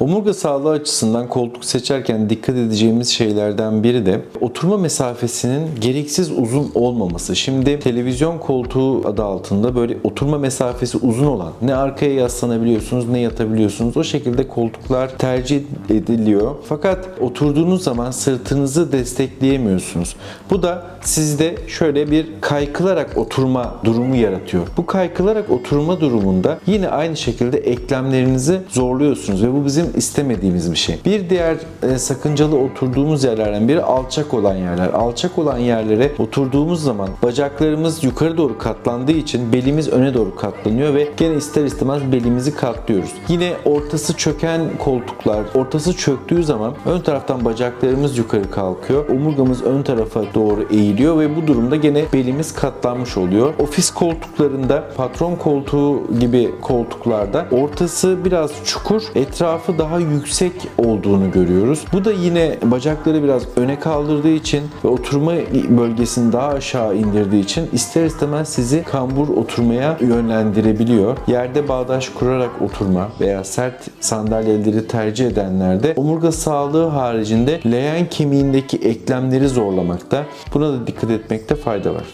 Omurga sağlığı açısından koltuk seçerken dikkat edeceğimiz şeylerden biri de oturma mesafesinin gereksiz uzun olmaması. Şimdi televizyon koltuğu adı altında böyle oturma mesafesi uzun olan ne arkaya yaslanabiliyorsunuz ne yatabiliyorsunuz. O şekilde koltuklar tercih ediliyor. Fakat oturduğunuz zaman sırtınızı destekleyemiyorsunuz. Bu da sizde şöyle bir kaykılarak oturma durumu yaratıyor. Bu kaykılarak oturma durumunda yine aynı şekilde eklemlerinizi zorluyorsunuz ve bu bizim istemediğimiz bir şey. Bir diğer e, sakıncalı oturduğumuz yerlerden biri alçak olan yerler. Alçak olan yerlere oturduğumuz zaman bacaklarımız yukarı doğru katlandığı için belimiz öne doğru katlanıyor ve gene ister istemez belimizi katlıyoruz. Yine ortası çöken koltuklar, ortası çöktüğü zaman ön taraftan bacaklarımız yukarı kalkıyor. Omurgamız ön tarafa doğru eğiliyor ve bu durumda gene belimiz katlanmış oluyor. Ofis koltuklarında, patron koltuğu gibi koltuklarda ortası biraz çukur, etrafı daha yüksek olduğunu görüyoruz. Bu da yine bacakları biraz öne kaldırdığı için ve oturma bölgesini daha aşağı indirdiği için ister istemez sizi kambur oturmaya yönlendirebiliyor. Yerde bağdaş kurarak oturma veya sert sandalyeleri tercih edenlerde omurga sağlığı haricinde leğen kemiğindeki eklemleri zorlamakta. Buna da dikkat etmekte fayda var.